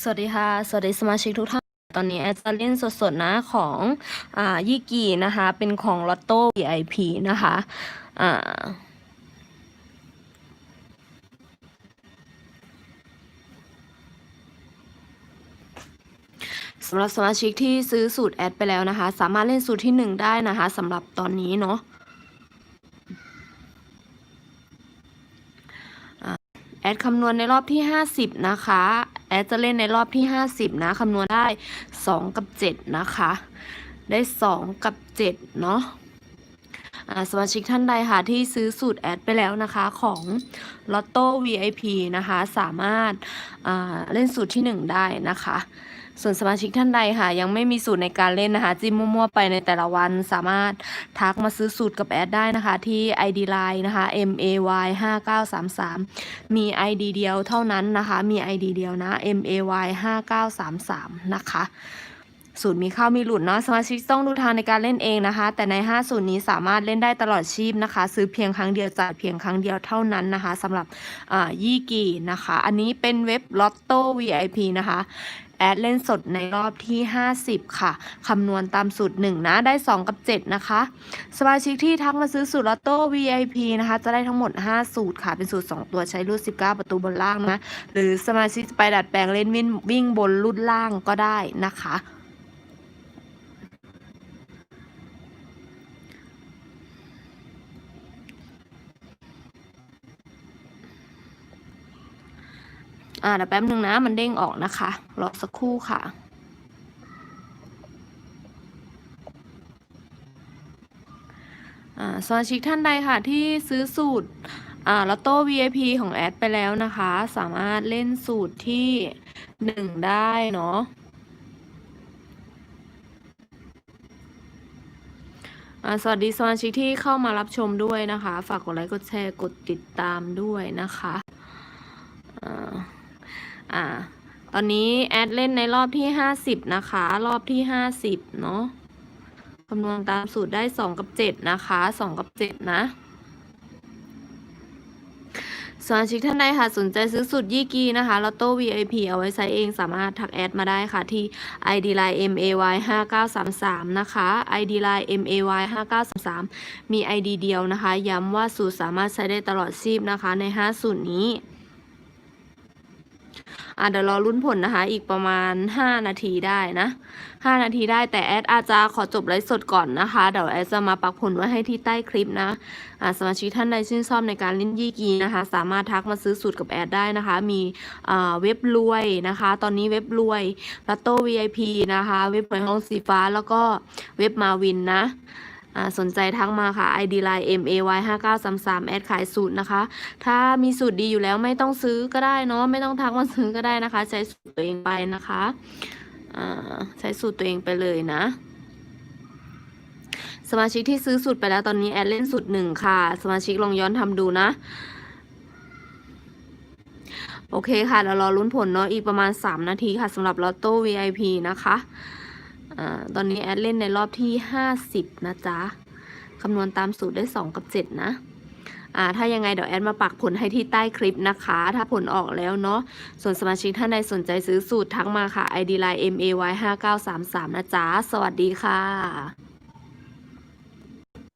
สวัสดีค่ะ สวัสดีสมาชิกทุกท่าน ตอนนี้แอดจะเล่นสดๆนะของอ่ายี่กีนะคะ เป็นของลอตโต้ VIP นะคะอ่าสำหรับสมาชิกที่ซื้อสูตรแอดไปแล้วนะคะ สามารถเล่นสูตรที่ 1 ได้นะคะสำหรับตอนนี้เนาะ แอดคำนวณในรอบที่ 50 นะคะ แอดจะเล่นในรอบที่ 50 นะคำนวณได้ 2 กับ 7 นะคะ ได้ 2 กับ 7 เนาะ สมาชิกท่านใดค่ะที่ซื้อสูตรแอดไปแล้วนะคะของลอตโต้ VIP นะคะสามารถเล่นสูตรที่ 1 ได้นะคะ ส่วนสมาชิกท่านใดค่ะ ยังไม่มีสูตรในการเล่นนะคะ จิ้มมั่วๆไปในแต่ละวันสามารถทักมาซื้อสูตรกับแอดได้นะคะ ที่ ID Line นะคะ M A Y 5933มี ID เดียวเท่านั้นนะคะ มี ID เดียวนะ M A Y 5933นะคะ สูตรมีเข้ามีหลุดเนาะสมาชิกต้องดูทางในการเล่นเองนะคะ แต่ใน5สูตรนี้สามารถเล่นได้ตลอดชีพนะคะ ซื้อเพียงครั้งเดียวจ่ายเพียงครั้งเดียวเท่านั้นนะคะสำหรับยี่กีนะคะ อันนี้เป็นเว็บ Lotto VIP นะคะแอดเล่นสดในรอบที่ 50 ค่ะ คำนวณตามสูตร 1 นะ ได้ 2 กับ 7 นะคะ สมาชิกที่ทักมาซื้อสูตรลอตโต้ VIP นะคะ จะได้ทั้งหมด 5 สูตรค่ะ เป็นสูตร 2 ตัวใช้รูด 19 ประตูบนล่างนะ หรือสมาชิกไปดัดแปลงเล่นวิ่งวิ่งบนรุ่นล่างก็ได้นะคะ อ่าเดี๋ยวแป๊บนึงนะ มันเด้งออกนะคะ รอสักครู่ค่ะอ่าสมาชิกท่านใดค่ะที่ซื้อสูตรอ่าลอตโต้ VIP ของแอดไปแล้วนะคะ สามารถเล่นสูตรที่หนึ่งได้เนาะอ่าสวัสดีสมาชิกที่เข้ามารับชมด้วยนะคะ ฝากกดไลค์กดแชร์กดติดตามด้วยนะคะ อ่า ตอนนี้แอดเล่นในรอบที่50นะคะ รอบที่50เนาะคำนวณตามสูตรได้2กับ7นะคะ2กับ7นะสมาชิกท่านใดค่ะสนใจซื้อสูตรยี่กีนะคะลอตโต้ VIP เอาไว้ใช้เองสามารถทักแอดมาได้ค่ะที่ ID line MAY 5933นะคะ ID line MAY 5933มี ID เดียวนะคะ ย้ำว่าสูตรสามารถใช้ได้ตลอดชีพนะคะใน 5 สูตรนี้ อะเดี๋ยวรอลุ้นผลนะคะ อีกประมาณ 5 นาทีได้นะ 5 นาทีได้แต่แอดอาจจะขอจบไลฟ์สดก่อนนะคะ เดี๋ยวแอดจะมาปักผลไว้ให้ที่ใต้คลิปนะอ่าสมาชิกท่านใดชื่นชอบในการเล่นยี่กีนะคะ สามารถทักมาซื้อสูตรกับแอดได้นะคะ มีเว็บรวยนะคะ ตอนนี้เว็บรวยลัตโต้ VIP นะคะ เว็บหวยห้องสีฟ้าแล้วก็เว็บมาวินนะ สนใจทักมาค่ะ ID line MAY 5933แอดขายสูตรนะคะ ถ้ามีสูตรดีอยู่แล้วไม่ต้องซื้อก็ได้เนาะไม่ต้องทักมาซื้อก็ได้นะคะ ใช้สูตรตัวเองไปนะคะใช้สูตรตัวเองไปเลยนะสมาชิกที่ซื้อสูตรไปแล้วตอนนี้แอดเล่นสูตรหนึ่งค่ะ สมาชิกลองย้อนทำดูนะ โอเคค่ะเรารอลุ้นผลเนาะอีกประมาณ 3 นาทีค่ะสำหรับลอตโต้ VIP นะคะ อตอนนี้แอดเล่นในรอบที่ 50 นะจ๊ะคำนวณตามสูตรได้ 2 กับ 7 นะอ่าถ้ายังไงเดี๋ยวแอดมาปักผลให้ที่ใต้คลิปนะคะ ถ้าผลออกแล้วเนาะส่วนสมาชิกท่านใดสนใจซื้อสูตรทักมาค่ะ ID line MAY 5933นะจ๊ะ สวัสดีค่ะ